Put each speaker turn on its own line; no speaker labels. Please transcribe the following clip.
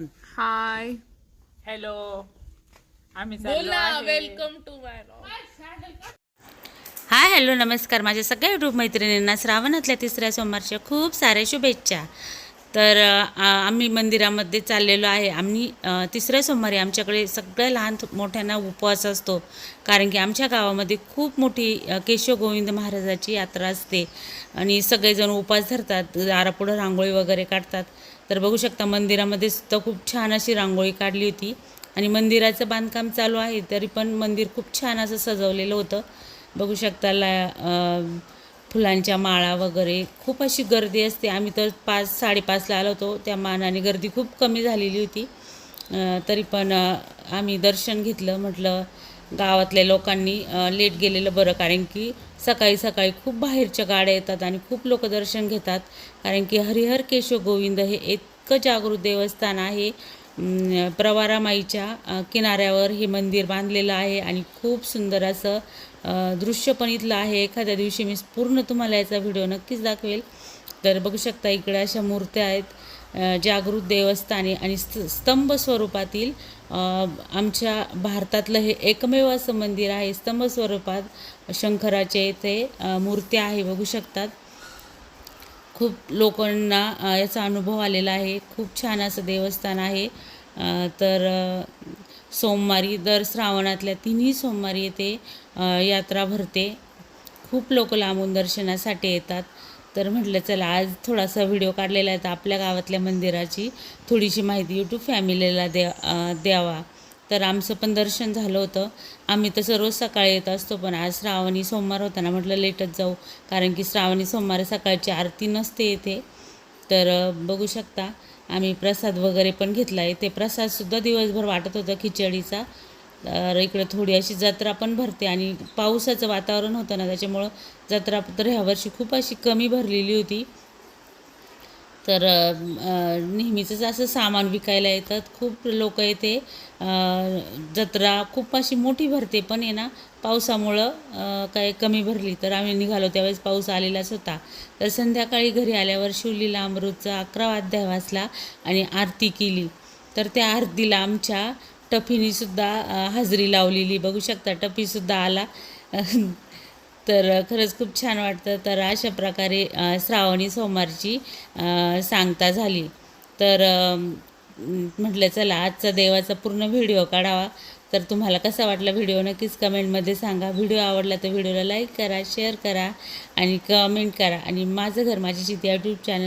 हाय.
Hello. आम्ही.
Welcome to my
hi hello नमस्कार. माझ्या सगळ्या यूट्यूब मैत्रिणींना श्रावणातल्या तिसऱ्या सोमवारच्या खूप साऱ्या शुभेच्छा. तर आम्ही मंदिरामध्ये चाललेलो आहे. आम्ही तिसऱ्या सोमवारी आमच्याकडे सगळ्या लहान मोठ्यांना उपवास असतो. कारण की आमच्या गावामध्ये खूप मोठी केशव गोविंद महाराजाची यात्रा असते. आणि सगळेजण उपवास धरतात दारापुढं रांगोळी वगैरे काढतात. तर बघू शकता मंदिरामध्ये सुद्धा खूप छान अशी रांगोळी काढली होती. आणि मंदिराचं बांधकाम चालू आहे तरी पण मंदिर खूप छान असं सजवलेलं होतं. बघू शकता ला फुलांच्या माळा वगैरे खूप अशी गर्दी असते. आम्ही तर पाच साडेपाचला आलो होतो. त्या मानाने गर्दी खूप कमी झालेली होती. तरी पण आम्ही दर्शन घेतलं. म्हटलं गावातल्या लोकांनी लेट गेलेलं बरं. कारण की सकाळी सकाळी खूप बाहेरच्या गाड्या येतात आणि खूप लोक दर्शन घेतात. कारण की हरिहर केशव गोविंद हे इतकं जागृत देवस्थान आहे. प्रवारामाईच्या किनाऱ्यावर हे मंदिर बांधलेलं आहे आणि खूप सुंदर असं दृश्य पण इथलं आहे. एखाद्या दिवशी मी पूर्ण तुम्हाला याचा व्हिडिओ नक्कीच दाखवेल. तर बघू शकता इकडे अशा मूर्त्या आहेत जागृत देवस्थाने आणि स्त स्तंभ स्वरूपातील आमच्या भारतातलं हे एकमेव असं मंदिर आहे. स्तंभ स्वरूपात शंकराचे इथे मूर्त्या आहे बघू शकतात. खूप लोकांना याचा अनुभव आलेला आहे. खूप छान असं देवस्थान आहे. तर सोमवारी दर श्रावणातल्या तिन्ही सोमवारी येथे यात्रा भरते. खूप लोक लांबून दर्शनासाठी येतात. तर म्हटलं चला आज थोडासा व्हिडिओ काढलेला आहे. तर आपल्या गावातल्या मंदिराची थोडीशी माहिती यूट्यूब फॅमिलीला द्या द्यावा. तर आमचं पण दर्शन झालं होतं. आम्ही तसं रोज सकाळी येत असतो पण आज श्रावणी सोमवार होता ना म्हटलं लेटच जाऊ कारण की श्रावणी सोमवार सकाळची आरती नसते येथे तर बघू शकता आम्ही प्रसाद वगैरे पण घेतला. आहे ते प्रसादसुद्धा दिवसभर वाटत होतं खिचडीचा. तर इकडं थोडी अशी जत्रा पण भरते आणि पावसाचं वातावरण होतं ना त्याच्यामुळं जत्रा तर ह्यावर्षी खूप अशी कमी भरलेली होती. तर नेहमीचंच असं सामान विकायला येतात. खूप लोक येते. जत्रा खूप अशी मोठी भरते पण आहे ना पावसामुळं काय कमी भरली तर आम्ही निघालो त्यावेळेस पाऊस आलेलाच होता. तर संध्याकाळी घरी आल्यावर शिवलीला अमृतचा अकरा अध्याय वाचला आणि आरती केली. तर त्या आरतीला आमच्या टफीनीसुद्धा हजेरी लावलेली. बघू शकता टफीसुद्धा आला. तर खरंच खूप छान वाटतं. तर अशा प्रकारे श्रावणी सोमवारची सांगता झाली. तर म्हटलं चला आजचा देवाचा पूर्ण व्हिडिओ काढावा. तर तुम्हाला कसा वाटला व्हिडिओ नक्कीच कमेंटमध्ये सांगा. व्हिडिओ आवडला तर व्हिडिओला लाईक करा शेअर करा आणि कमेंट करा. आणि माझं घर माझी शेती यूट्यूब चॅनल